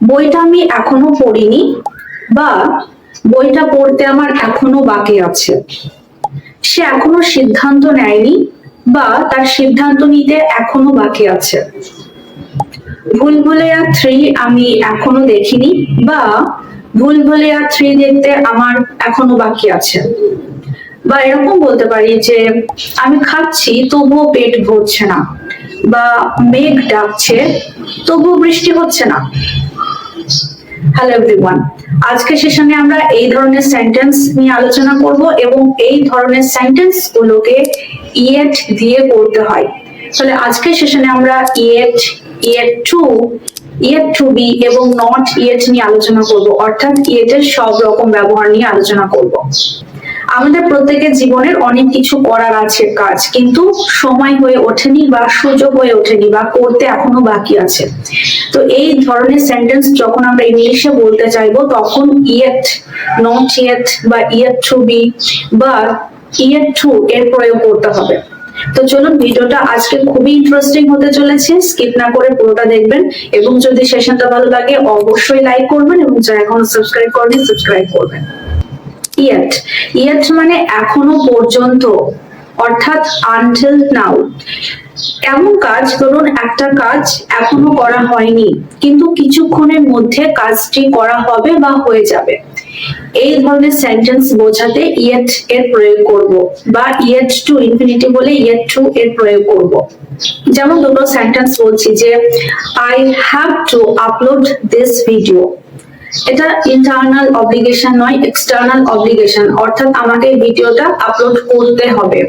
বইটা আমি এখনও পড়িনি বা বইটা পড়তে আমার এখনও বাকি আছে। সে এখনও সিদ্ধান্ত নেয়নি বা তার সিদ্ধান্ত নিতে এখনও বাকি আছে। ভুল ভুলেয়া থ্রি আমি এখনও দেখিনি বা ভুল ভুলেয়া থ্রি দেখতে আমার এখনও বাকি আছে। বা এরকম বলতে পারি যে আমি খাচ্ছি তবুও পেট ভরছে না বা মেঘ ডাকছে তবুও বৃষ্টি হচ্ছে না। হ্যালো এভরিওয়ান আজকে সেশনে আমরা এই ধরনের সেন্টেন্স নিয়ে আলোচনা করব এবং এই ধরনের সেন্টেন্স গুলোকে ইয়েট দিয়ে করতে হয়। তাহলে আজকে সেশনে আমরা yet yet to yet to be এবং নট ইয়েট নিয়ে আলোচনা করব। অর্থাৎ ইয়েটের সব রকম ব্যবহার নিয়ে আলোচনা করব। আমাদের প্রত্যেকের জীবনের অনেক কিছু করার আছে কাজ, কিন্তু সময় হয়ে ওঠেনি বা সুযোগ হয়ে ওঠেনি বা করতে এখনও বাকি আছে। তো এই ধরনের সেন্টেন্স যখন আমরা ইংলিশে বলতে চাইব, তখন ইয়েট নট ইয়েট বা ইয়েট টু বি বা ইয়েট টু এর প্রয়োগ করতে হবে। তো চলুন, ভিডিওটা আজকে খুবই ইন্টারেস্টিং হতে চলেছে স্কিপ না করে পুরোটা দেখবেন এবং যদি সেশনটা ভালো লাগে, অবশ্যই লাইক করবেন এবং যারা এখনও সাবস্ক্রাইব করেনি সাবস্ক্রাইব করবেন। ইয়েট ইয়েট মানে এখনও পর্যন্ত, অর্থাৎ আনটিল নাও এমন কাজ, ধরুন একটা কাজ এখনও করা হয়নি, কিন্তু কিছুক্ষণের মধ্যে কাজটি করা হবে বা হয়ে যাবে। এই ধরনের সেন্টেন্স বোঝাতে ইয়েট এর প্রয়োগ করব, বা ইয়েট টু ইনফিনিটি বলে ইয়েট টু এর প্রয়োগ করব। যেমন দুটো সেন্টেন্স বলছি যে I have to upload this video এটা ইন্টারনাল অব্লিগেশন নয় এক্সটার্নাল অব্লিগেশন অর্থাৎ আমাকে ভিডিওটা আপলোড করতে হবে।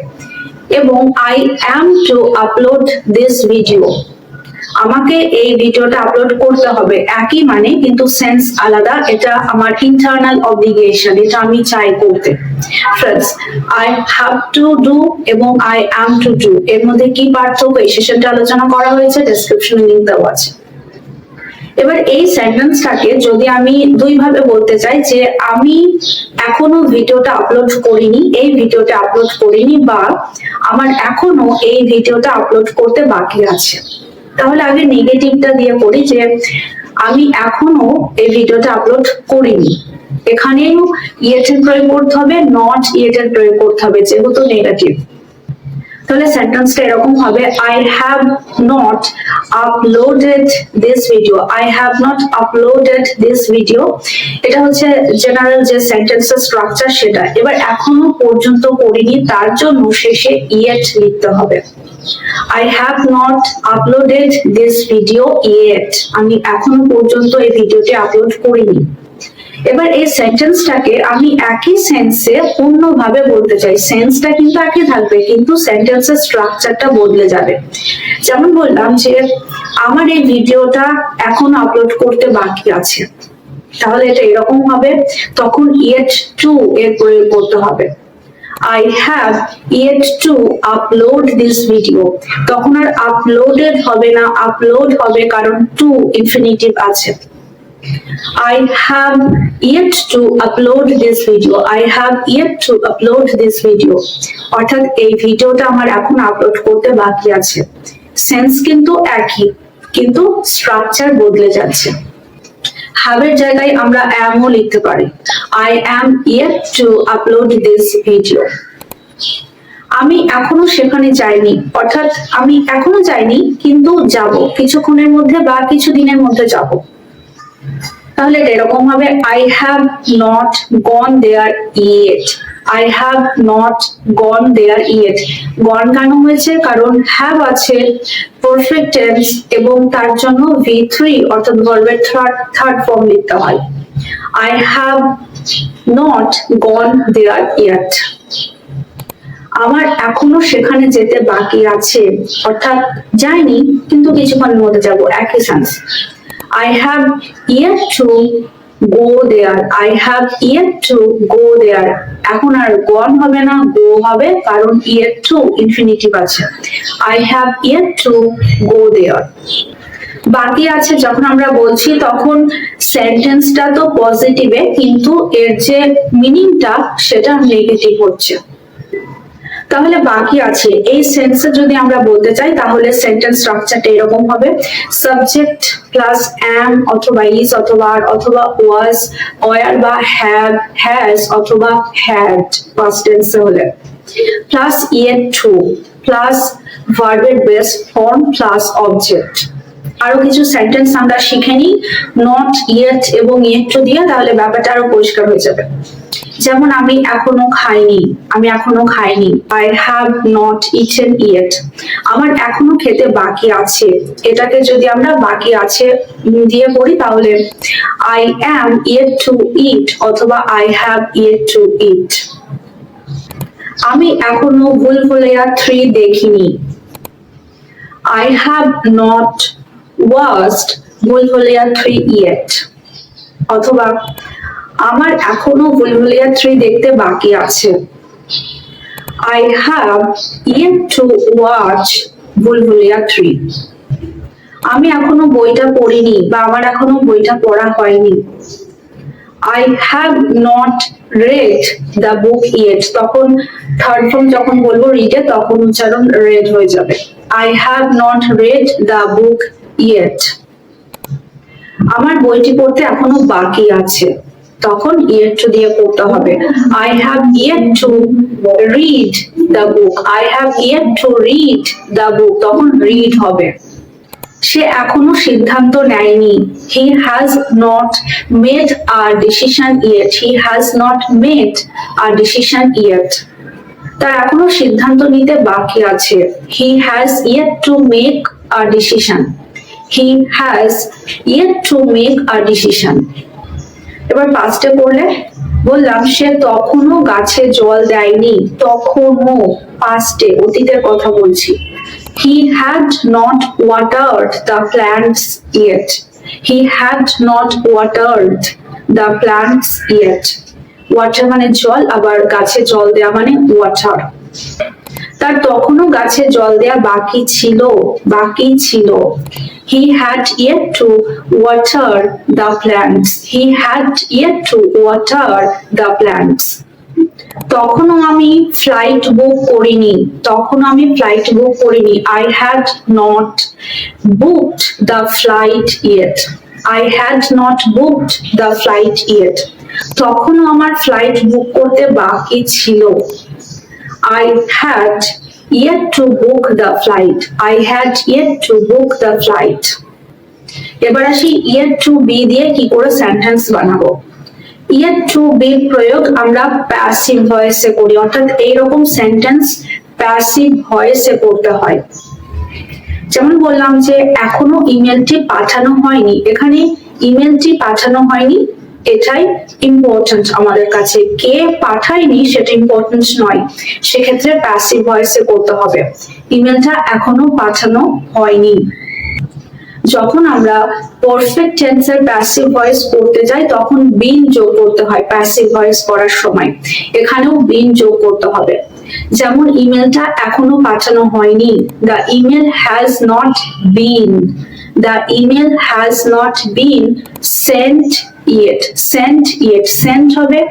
এবং I am to upload this video আমাকে এই ভিডিওটা আপলোড করতে হবে। একই মানে কিন্তু সেন্স আলাদা, এটা আমার ইন্টারনাল অব্লিগেশন এটা আমি চাই করতে। Friends I have to do এবং আই অ্যাম টু ডু এর মধ্যে কি পার্থক্য? এই সেশনটা আলোচনা করা হয়েছে ডেসক্রিপশনে লিংক দেওয়া আছে। এবার এই সেন্টেন্সটাকে যদি আমি দুই ভাবে বলতে চাই যে আমি এখনও ভিডিওটা আপলোড করিনি, এই ভিডিওটা আপলোড করিনি বা আমার এখনও এই ভিডিওটা আপলোড করতে বাকি আছে। তাহলে আগে নেগেটিভটা দিয়ে করি যে আমি এখনও এই ভিডিওটা আপলোড করিনি। এখানেও ইয়েটের প্রয়োগ করতে হবে নট ইয়েটের প্রয়োগ করতে হবে, যেহেতু নেগেটিভ তাহলে সেন্টেন্সটা এরকম হবে I have not uploaded this video I have not uploaded this video এটা হচ্ছে জেনারেল যে সেন্টেন্সের স্ট্রাকচার সেটা। এবার এখনও পর্যন্ত করিনি তার জন্য শেষে ইয়েট লিখতে হবে। I have not uploaded this video yet আমি এখনও পর্যন্ত এই ভিডিওটি আপলোড করিনি। এবার এই সেন্টেন্সটাকে আমি একই সেন্সে অন্যভাবে বলতে চাই। সেন্সটা কিন্তু একই থাকবে, কিন্তু সেন্টেন্সের স্ট্রাকচারটা বদলে যাবে। যেমন বললাম যে, আমার এই ভিডিওটা এখন আপলোড করতে বাকি আছে। তাহলে এটা এরকম হবে, তখন ইয়েট টু এর প্রয়োগ করতে হবে। I have yet to upload this video তখন আর আপলোডেড হবে না আপলোড হবে কারণ টু ইনফিনিটিভ আছে। I have yet to upload this video. I have yet to upload this video. অর্থাৎ এই ভিডিওটা আমার এখন আপলোড করতে বাকি আছে। সেন্স কিন্তু একই, কিন্তু স্ট্রাকচার বদলে যাচ্ছে। হ্যাভের জায়গায় আমরা অ্যামও লিখতে পারি। I am yet to upload this video আমি এখনও সেখানে যাইনি। অর্থাৎ আমি এখনও যাইনি, কিন্তু যাব। কিছুক্ষণের মধ্যে বা কিছু দিনের মধ্যে যাব। তাহলে এরকম হবে I have not gone there yet I have not gone there yet gone কেন হয়েছে? কারণ হ্যাভ আছে পারফেক্ট টেন্স এবং তার জন্য ভি থ্রি অর্থাৎ ভার্বের থার্ড থার্ড ফর্ম লিখতে হয়। I have not gone there yet আমার এখনও সেখানে যেতে বাকি আছে, অর্থাৎ যাইনি, কিন্তু কিছুক্ষণের মধ্যে যাব। একই sense I have yet to go there. I have yet to go there. এখন আর gone হবে না go হবে কারণ yet to infinitive আছে I have yet to go there. বাকি আছে যখন আমরা বলছি তখন সেন্টেন্সটা তো পজিটিভে কিন্তু এর যে মিনিংটা সেটা নেগেটিভ হচ্ছে তাহলে বাকি আছে। এই সেন্সে যদি আমরা বলতে চাই, তাহলে সেন্টেন্স স্ট্রাকচারটা এরকম হবে। সাবজেক্ট প্লাস অ্যাম অথবা ইজ অথবা অথবা ওয়াজ ওয়ার বা হ্যাভ হ্যাজ অথবা হ্যাড পাস্ট টেন্সে হলে। প্লাস ইয়েট টু প্লাস ভার্বের বেস্ট ফর্ম প্লাস অবজেক্ট আরও কিছু সেন্টেন্স আমরা শিখে নিই নট ইয়েট এবং ইয়েট টু দিয়ে, তাহলে ব্যাপারটা আরও পরিষ্কার হয়ে যাবে। যেমন আমি এখনও খাইনি, আমি এখনও খাইনি। I have not eaten yet আমার এখনও খেতে বাকি আছে। এটাকে যদি আমরা বাকি আছে দিয়ে পড়ি তাহলে I am yet to eat অথবা I have yet to eat আমি এখনও ভুলভুলাইয়া থ্রি দেখিনি। I have not watched Bhool Bhulaiyaa three yet অথবা আমার এখনও ভুলভুলাইয়া থ্রি দেখতে বাকি আছে। I have yet to watch Bhool Bhulaiyaa three আমি এখনও বইটা পড়িনি বা আমার এখনও বইটা পড়া হয়নি। I have not read the book yet তখন থার্ড ফর্ম যখন বলব রিডে তখন উচ্চারণ রেড হয়ে যাবে। I have not read the book yet আমার বইটি পড়তে এখনও বাকি আছে। তখন yet to দিয়ে পড়তে হবে। I have yet to read the book. I have yet to read the book. তখন read হবে। সে এখনও সিদ্ধান্ত নেয়নি। He has not made a decision yet he has not made a decision yet তার এখনও সিদ্ধান্ত নিতে বাকি আছে। He has yet to make a decision he has yet to make a decision এবার পাঁচটে পড়লে বললাম, সে তখনও গাছে জল দেয়নি, তখনও পাস্টে অতীতের কথা বলছি। He had not watered the plants yet he had not watered the plants yet water মানে জল, আবার গাছে জল দেওয়া মানে ওয়াটার তার তখনও গাছে জল দেয়া বাকি ছিল বাকি ছিল। He had yet to water the plants he had yet to water the plants তখনও আমি ফ্লাইট বুক করিনি, তখনও আমি ফ্লাইট বুক করিনি। I had not booked the flight yet I had not booked the flight yet তখনও আমার flight book করতে বাকি ছিল। I had yet to book the flight. I had yet to book the flight. এবার আসি, yet to be দিয়ে কি করে সেন্টেন্স বানাবো yet to be প্রয়োগ আমরা প্যাসিভ ভয়েসে করি, অর্থাৎ এইরকম সেন্টেন্স প্যাসিভ ভয়েসে করতে হয় যেমন বললাম যে এখনও ইমেলটি পাঠানো হয়নি, এখানে ইমেলটি পাঠানো হয়নি এটাই ইম্পর্টেন্ট আমাদের কাছে। কে পাঠায়নি সেটা ইম্পর্টেন্ট নয়। সেক্ষেত্রে প্যাসিভ ভয়েসে করতে হবে। ইমেলটা এখনও পাঠানো হয়নি। যখন আমরা পারফেক্ট টেন্সের প্যাসিভ ভয়েস করতে যাই, তখন বিন যোগ করতে হয় প্যাসিভ ভয়েস করার সময়। এখানেও বিন যোগ করতে হবে। যেমন ইমেলটা এখনও পাঠানো হয়নি। The email has not been the email has not been sent yet sent yet sent হবে।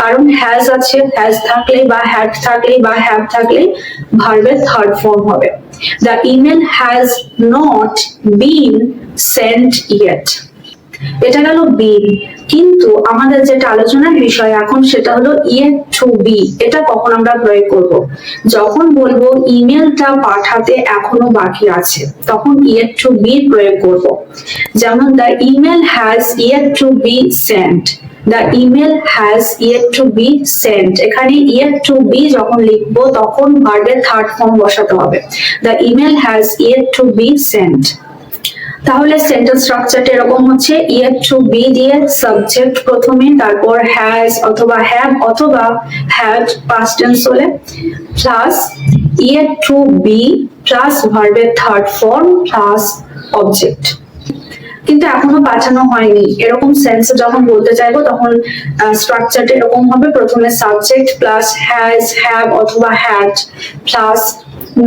কারণ হ্যাজ আছে হ্যাজ থাকলে বা হ্যাড থাকলে বা হ্যাভ থাকলে ভার্বের থার্ড ফর্ম হবে। The email has not been sent yet এটা গেল বিন কিন্তু আমাদের যেটা আলোচনার বিষয় এখন সেটা হলো ইয়েট টু বি এটা কখন আমরা প্রয়োগ করব? যখন বলব ইমেলটা পাঠাতে এখনও বাকি আছে, তখন ইয়েট টু বি প্রয়োগ করব। যেমন the email has yet to be sent the email has yet to be sent এখানে ইয়েট টু বি যখন লিখব, তখন ভার্বের থার্ড ফর্ম বসাতে হবে। The email has yet to be sent তাহলে সেন্টেন্স স্ট্রাকচারটা এরকম হচ্ছে ইয়েট টু বি দিয়ে সাবজেক্ট প্রথমে, তারপর হ্যাজ অথবা হ্যাভ অথবা হ্যাড পাস্ট টেন্স হলে plus yet to be plus ভার্বের থার্ড ফর্ম প্লাস অবজেক্ট কিন্তু এখনও পাঠানো হয়নি। এরকম সেন্সে যখন বলতে চাইব, তখন স্ট্রাকচারটা এরকম হবে, প্রথমে সাবজেক্ট প্লাস হ্যাজ হ্যাভ অথবা had plus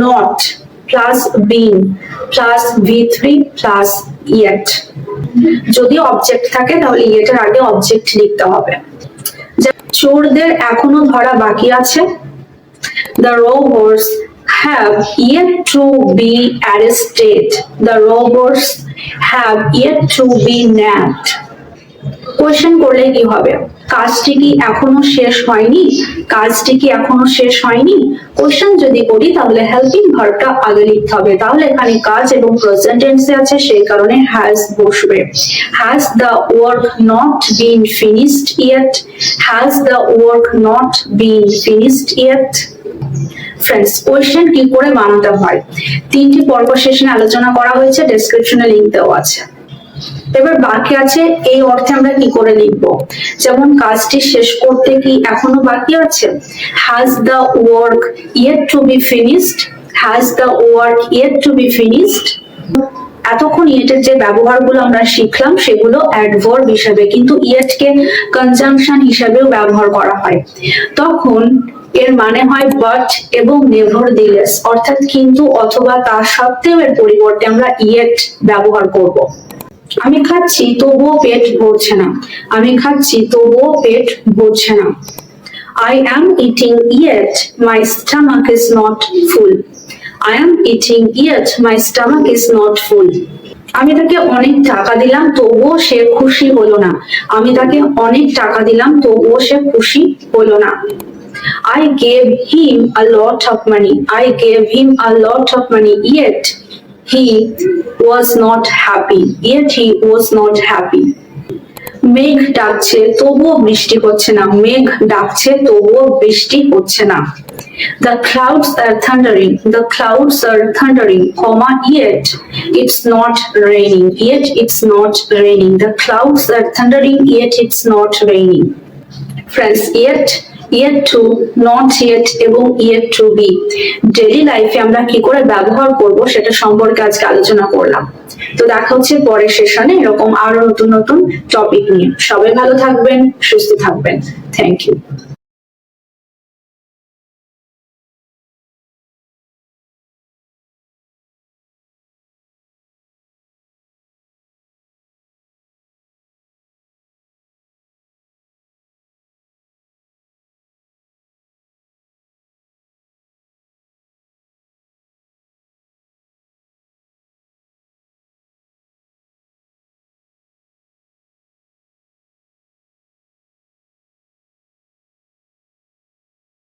not plus been plus V three plus yet যদি অবজেক্ট থাকে তাহলে ইয়েটের আগে অবজেক্ট লিখতে হবে চোরদের এখনও ধরা বাকি আছে The robbers have yet to be arrested. The robbers have yet to be nabbed. Question করলে কি হবে? কাজটি কি এখনও শেষ হয়নি? কাজটি কি এখনও শেষ হয়নি? কোয়েশ্চেন যদি করি, তাহলে হেল্পিং ভার্বটা আগে লিখতে হবে। তাহলে এখানে কাজ এবং প্রেজেন্ট টেন্সে আছে, সেই কারণে হ্যাজ বসবে। Has the work not been finished yet has the work not been finished yet friends question কি করে বানাতে হয়? তিনটি পর্ব সেশনে আলোচনা করা হয়েছে ডেসক্রিপশনে লিংক দেওয়া আছে। এবার বাকি আছে, এই অর্থে আমরা কি করে লিখব? যেমন কাজটি শেষ করতে কি এখনও বাকি আছে? Has the work yet to be finished has the work yet to be finished এতক্ষণ ইয়েটের যে ব্যবহারগুলো আমরা শিখলাম, সেগুলো অ্যাডভার্ব হিসাবে, কিন্তু ইয়েটকে কনজাংশন হিসাবেও ব্যবহার করা হয়। তখন এর মানে হয় বাট এবং নেভার দিলেস অর্থাৎ কিন্তু অথবা তার সত্ত্বেও এর পরিবর্তে আমরা ইয়েট ব্যবহার করব। আমি খাচ্ছি, তবুও পেট ভরছে না। আমি খাচ্ছি, তবুও পেট ভরছে না। I am eating yet my stomach is not full I am eating yet my stomach is not full আমি তাকে অনেক টাকা দিলাম, তবুও সে খুশি হলো না। আমি তাকে অনেক টাকা দিলাম, তবুও সে খুশি হলো না। I gave him a lot of money I gave him a lot of money yet he was not happy. Yet he was not happy. মেঘ ডাকছে তবুও বৃষ্টি হচ্ছে না মেঘ ডাকছে তবুও বৃষ্টি হচ্ছে না The clouds are thundering. The clouds are thundering, comma, yet it's not raining. Yet it's not raining. The clouds are thundering, yet it's not raining. Friends, yet yet to not yet এবং yet to B daily লাইফে আমরা কি করে ব্যবহার করব সেটা সম্পর্কে আজকে আলোচনা করলাম। তো দেখা হচ্ছে পরের সেশনে এরকম আরও নতুন নতুন টপিক নিয়ে। সবাই ভালো থাকবেন, সুস্থ থাকবেন। Thank you